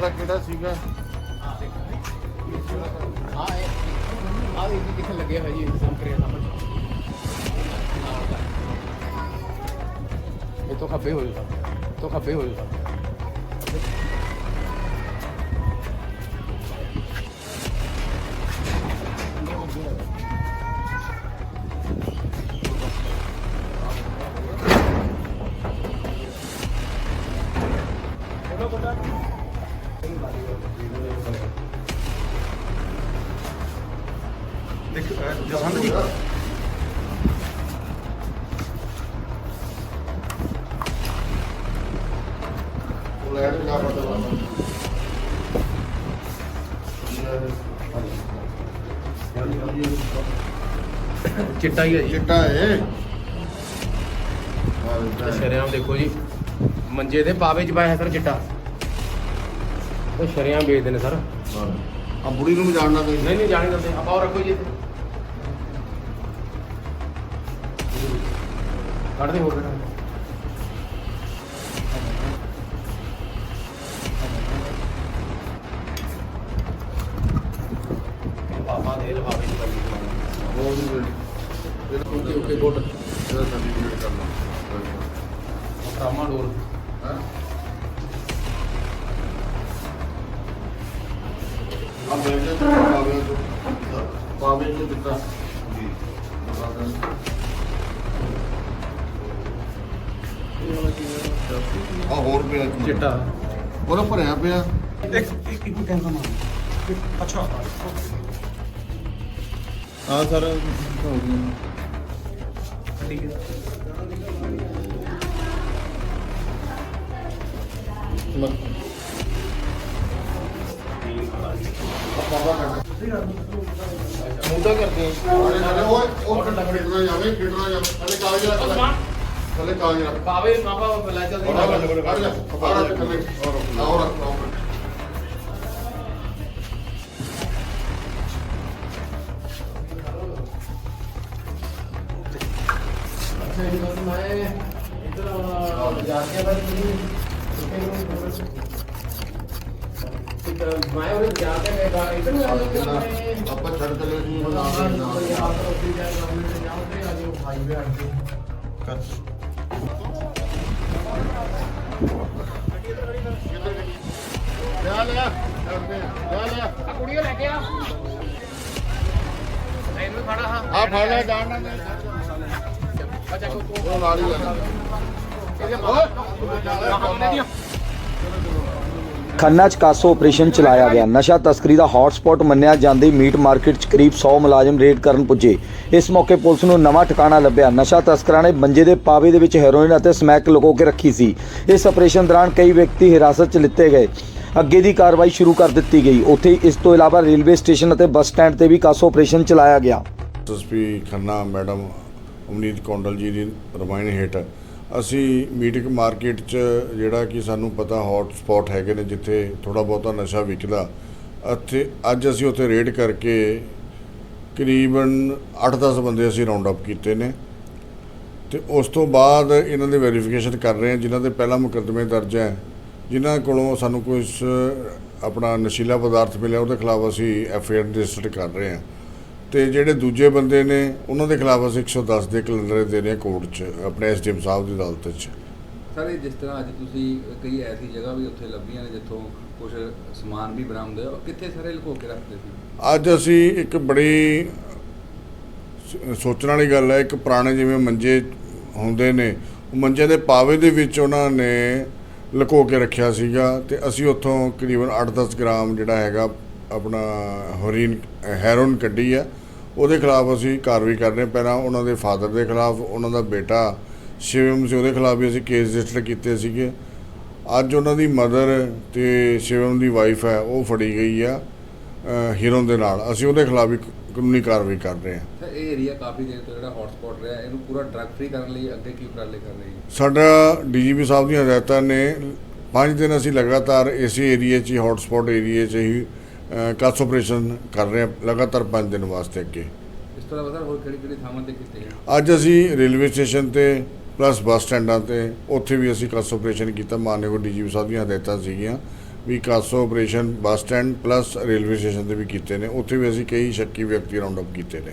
ਪੀਸੀ ਕਿਹੜਾ ਸੀਗਾ? ਹਾਂ ਇਹ ਆ ਇਹ ਕਿੱਥੇ ਲੱਗਿਆ ਹੋਏ ਜੀ ਸੰਕਰੇ ਸਾਹਮਣੇ ਇਹ ਤੋਂ ਖੱਬੇ ਹੋ ਜਾਓ ਤੋਂ ਖੱਬੇ ਹੋ ਜਾਓ ਜਸਵੰਤ ਜੀ। ਲੈਟ ਚਿੱਟਾ ਹੀ ਹੈ ਜੀ। ਚਿੱਟਾ ਹੈ। ਸ਼ਰਿਆਮ ਦੇਖੋ ਜੀ ਮੰਜੇ ਦੇ ਪਾਵੇ ਚ ਪਾਇਆ ਸਰ ਚਿੱਟਾ। ਉਹ ਸ਼ਰਿਆਮ ਵੇਚਦੇ ਨੇ ਸਰ। ਆ ਬੁੜੀ ਨੂੰ ਵੀ ਜਾਣਨਾ ਨਹੀਂ ਨਹੀਂ ਜਾਣੇ ਦਿੰਦੇ। ਆਪਾਂ ਉਹ ਰੱਖੋ ਜੀ ਇੱਥੇ। ਕੱਢ ਦੇ ਹੋਰ ਬੇਟਾ ਪਾਪਾ ਦੇ ਲਫਾਵੇ ਚ ਪਾਈ ਉਹ ਵੀ ਓਕੇ ਓਕੇ ਗੁੱਡ। ਇਹਦਾ ਸਰਟੀਫਿਕੇਟ ਕਰਨਾ। ਕਾਮਾ ਡੋਰ ਹਾਂ? ਆ ਬੈਠੇ ਤੇ ਪਾਵੇ ਤੋਂ ਪਾਵੇ ਤੋਂ ਦਿੱਤਾ। ਜੀ ਆ ਹੋਰ ਪਿਆ ਇੱਕ ਮਿੰਟ। ਚਿੱਟਾ ਉਹਦਾ ਭਰਿਆ ਪਿਆ ਇੱਕ ਇੱਕ ਇੱਕ ਕੈਮਰਾ ਮਾਰ ਅੱਛਾ ਹਾਂ ਸਰ ਠੀਕ ਹੈ ਮੁੰਡਾ ਕਰਦੇ ਆ ਉਹ ਉਹ ਖਿਡਣਾ ਜਾਵੇ ਖਿਡਣਾ ਜਾਵੇ ਥੱਲੇ ਕਾਗਜ਼ ਰੱਖ ਲੈ ਥੱਲੇ ਕਾਗਜ਼ ਰੱਖ। ਪਾਵੇ ਮਾਪਾ ਲੈ ਚੱਲਦੇ ਹੋਰ ਰੱਖ ਲੈ ਕੱਢ ਲੈ। ਬਾਹਰ ਰੱਖ ਥੱਲੇ। ਹੋਰ ਰੱਖ ਹੋਰ ਰੱਖ ਅੱਛਾ ਜੀ ਬਸ ਮੈਂ ਇੱਧਰ ਜਾ ਕੇ ਬਾਅਦ ਕੁੜੀਓ ਲੈ ਕੇ ਆ। ਇਹਨੂੰ ਫੜਾ ਹਾਂ ਆ ਫੜ ਲੈ। ਜਾਣ ਨਾ ਅੱਛਾ ਕੋ ਉਹ ਨਾਲ ਹੀ ਲੈਣਾ ਓਏ। ਖੰਨਾ 'ਚ ਕਾਸੋ ਆਪਰੇਸ਼ਨ ਚਲਾਇਆ ਗਿਆ। ਨਸ਼ਾ ਤਸਕਰੀ ਦਾ ਹੌਟਸਪੌਟ ਮੰਨਿਆ ਜਾਂਦੀ। ਮੀਟ ਮਾਰਕੀਟ 'ਚ ਕਰੀਬ 100 ਮੁਲਾਜ਼ਮ ਰੇਡ ਕਰਨ ਪੁੱਜੇ। ਇਸ ਮੌਕੇ ਪੁਲਿਸ ਨੂੰ ਨਵਾਂ ਠਿਕਾਣਾ ਲੱਭਿਆ। ਨਸ਼ਾ ਤਸਕਰਾਂ ਨੇ ਮੰਜੇ ਦੇ ਪਾਵੇ ਦੇ ਵਿੱਚ ਹੈਰੋਇਨ ਅਤੇ ਸਮੈਕ ਲੁਕੋ ਕੇ ਰੱਖੀ ਸੀ। ਇਸ ਆਪਰੇਸ਼ਨ ਦੌਰਾਨ ਕਈ ਵਿਅਕਤੀ ਹਿਰਾਸਤ 'ਚ ਲਿੱਤੇ ਗਏ। ਅੱਗੇ ਦੀ ਕਾਰਵਾਈ ਸ਼ੁਰੂ ਕਰ ਦਿੱਤੀ ਗਈ। ਉੱਥੇ ਇਸ ਤੋਂ ਇਲਾਵਾ ਰੇਲਵੇ ਸਟੇਸ਼ਨ ਅਤੇ ਬੱਸ ਸਟੈਂਡ ਤੇ ਵੀ ਕਾਸੋ ਆਪਰੇਸ਼ਨ ਚਲਾਇਆ ਗਿਆ। ਐਸਐਸਪੀ ਖੰਨਾ, ਮੈਡਮ ਅਮਨੀਤ ਕੌਂਡਲ ਜੀ ਦੀ ਰਮਾਇਣ ਹੇਠ ਅਸੀਂ ਮੀਟਿੰਗ ਮਾਰਕੀਟ 'ਚ ਜਿਹੜਾ ਕਿ ਸਾਨੂੰ ਪਤਾ ਹੌਟ ਸਪੌਟ ਹੈਗੇ ਨੇ ਜਿੱਥੇ ਥੋੜਾ ਬਹੁਤਾ ਨਸ਼ਾ ਵਿਕਦਾ ਅਤੇ ਅੱਜ ਅਸੀਂ ਉੱਥੇ ਰੇਡ ਕਰਕੇ ਕਰੀਬਨ 8-10 ਬੰਦੇ ਅਸੀਂ ਰਾਉਂਡ ਅਪ ਕੀਤੇ ਨੇ ਤੇ ਉਸ ਤੋਂ ਬਾਅਦ ਇਹਨਾਂ ਦੇ ਵੈਰੀਫਿਕੇਸ਼ਨ ਕਰ ਰਹੇ ਹਾਂ, ਜਿਨ੍ਹਾਂ ਦੇ ਪਹਿਲਾ ਮੁਕੱਦਮੇ ਦਰਜ ਹੈ। ਜਿਨ੍ਹਾਂ ਕੋਲੋਂ ਸਾਨੂੰ ਕੋਈ ਆਪਣਾ ਨਸ਼ੀਲਾ ਪਦਾਰਥ ਮਿਲਿਆ ਉਹਦੇ ਖਿਲਾਫ ਅਸੀਂ ਐਫ ਆਈ ਆਰ ਰਜਿਸਟਰ ਕਰ ਰਹੇ ਹਾਂ। ਤੇ ਜਿਹੜੇ ਦੂਜੇ ਬੰਦੇ ਨੇ ਉਹਨਾਂ ਦੇ ਖਿਲਾਫ ਅਸੀਂ 110 ਦੇ ਕੈਲੰਡਰ ਦੇ ਰਹੇ ਹਾਂ ਕੋਰਟ 'ਚ ਆਪਣੇ ਐਸਡੀਐਮ ਸਾਹਿਬ ਦੀ ਅਦਾਲਤ 'ਚ। ਸਰ ਇਹ ਜਿਸ ਤਰ੍ਹਾਂ ਅੱਜ ਤੁਸੀਂ ਕਈ ਐਸੀ ਜਗ੍ਹਾ ਵੀ ਉੱਥੇ ਲੱਭੀਆਂ ਨੇ ਜਿੱਥੋਂ ਕੁਝ ਸਮਾਨ ਵੀ ਬਰਾਮਦ ਹੋਇਆ ਕਿੱਥੇ ਸਾਰੇ ਲੁਕੋ ਕੇ ਰੱਖਦੇ ਸੀ? ਅੱਜ ਅਸੀਂ ਇੱਕ ਬੜੀ ਸੋਚਣ ਵਾਲੀ ਗੱਲ ਹੈ ਇੱਕ ਪੁਰਾਣੇ ਜਿਵੇਂ ਮੰਜੇ ਹੁੰਦੇ ਨੇ ਉਹ ਮੰਜੇ ਦੇ ਪਾਵੇ ਦੇ ਵਿੱਚ ਉਹਨਾਂ ਨੇ ਲੁਕੋ ਕੇ ਰੱਖਿਆ ਸੀਗਾ ਤੇ ਅਸੀਂ ਉੱਥੋਂ ਕਰੀਬਨ 8-10 ਗ੍ਰਾਮ ਜਿਹੜਾ ਹੈਗਾ ਆਪਣਾ ਹੈਰੋਇਨ ਹੈਰੋਇਨ ਕੱਢੀ ਆ। ਉਹਦੇ ਖਿਲਾਫ ਅਸੀਂ ਕਾਰਵਾਈ ਕਰ ਰਹੇ ਪਹਿਲਾਂ ਉਹਨਾਂ ਦੇ ਫਾਦਰ ਦੇ ਖਿਲਾਫ ਉਹਨਾਂ ਦਾ ਬੇਟਾ ਸ਼ਿਵਮ ਸੀ ਉਹਦੇ ਖਿਲਾਫ ਵੀ ਅਸੀਂ ਕੇਸ ਰਜਿਸਟਰ ਕੀਤੇ ਸੀਗੇ। ਅੱਜ ਉਹਨਾਂ ਦੀ ਮਦਰ ਤੇ ਸ਼ਿਵਮ ਦੀ ਵਾਈਫ ਹੈ ਉਹ ਫੜੀ ਗਈ ਆ ਅ, ਹੀਰੋਨ ਦੇ ਨਾਲ। ਅਸੀਂ ਉਹਦੇ ਖਿਲਾਫ ਵੀ ਕਾਨੂੰਨੀ ਕਾਰਵਾਈ ਕਰ ਰਹੇ ਹਾਂ। ਸਰ ਇਹ ਏਰੀਆ ਕਾਫੀ ਦੇਰ ਤੋਂ ਜਿਹੜਾ ਹੌਟਸਪੌਟ ਰਿਹਾ ਇਹਨੂੰ ਪੂਰਾ ਡਰੱਗ ਫ੍ਰੀ ਕਰਨ ਲਈ ਅੱਗੇ ਕੀ ਉਪਰਾਲੇ ਕਰ ਰਹੀ ਹੈ ਸਾਡਾ ਡੀਜੀਪੀ ਸਾਹਿਬ ਦੀਆਂ ਹਦਾਇਤਾਂ ਨੇ ਪੰਜ ਦਿਨ ਅਸੀਂ ਲਗਾਤਾਰ ਇਸੇ ਏਰੀਏ 'ਚ ਹੀ ਹੌਟਸਪੌਟ ਏਰੀਏ 'ਚ ਹੀ ਕਾਸ ਆਪਰੇਸ਼ਨ ਕਰ ਰਹੇ ਹਾਂ ਲਗਾਤਾਰ ਪੰਜ ਦਿਨ ਵਾਸਤੇ ਅੱਗੇ। ਇਸ ਤੋਂ ਇਲਾਵਾ ਸਰ ਹੋਰ ਕਿਹੜੀ ਕਿਹੜੀ ਥਾਵਾਂ ਤੇ ਕੀਤੇ ਗਏ? ਅੱਜ ਅਸੀਂ ਰੇਲਵੇ ਸਟੇਸ਼ਨ ਤੇ ਪਲੱਸ ਬੱਸ ਸਟੈਂਡਾਂ ਤੇ ਉੱਥੇ ਵੀ ਅਸੀਂ ਕਾਸ ਆਪਰੇਸ਼ਨ ਕੀਤਾ ਮਾਨਯੋਗ ਡੀਜੀਪੀ ਸਾਹਿਬ ਦੀਆਂ ਹਦਾਇਤਾਂ ਸੀਗੀਆਂ। ਵੀ CASO operation bus stand plus railway station ਤੇ ਵੀ ਕੀਤੇ ਨੇ। ਉੱਥੇ ਵੀ ਅਸੀਂ ਕਈ ਸ਼ੱਕੀ ਵਿਅਕਤੀ ਰਾਉਂਡ ਅਪ ਕੀਤੇ ਨੇ।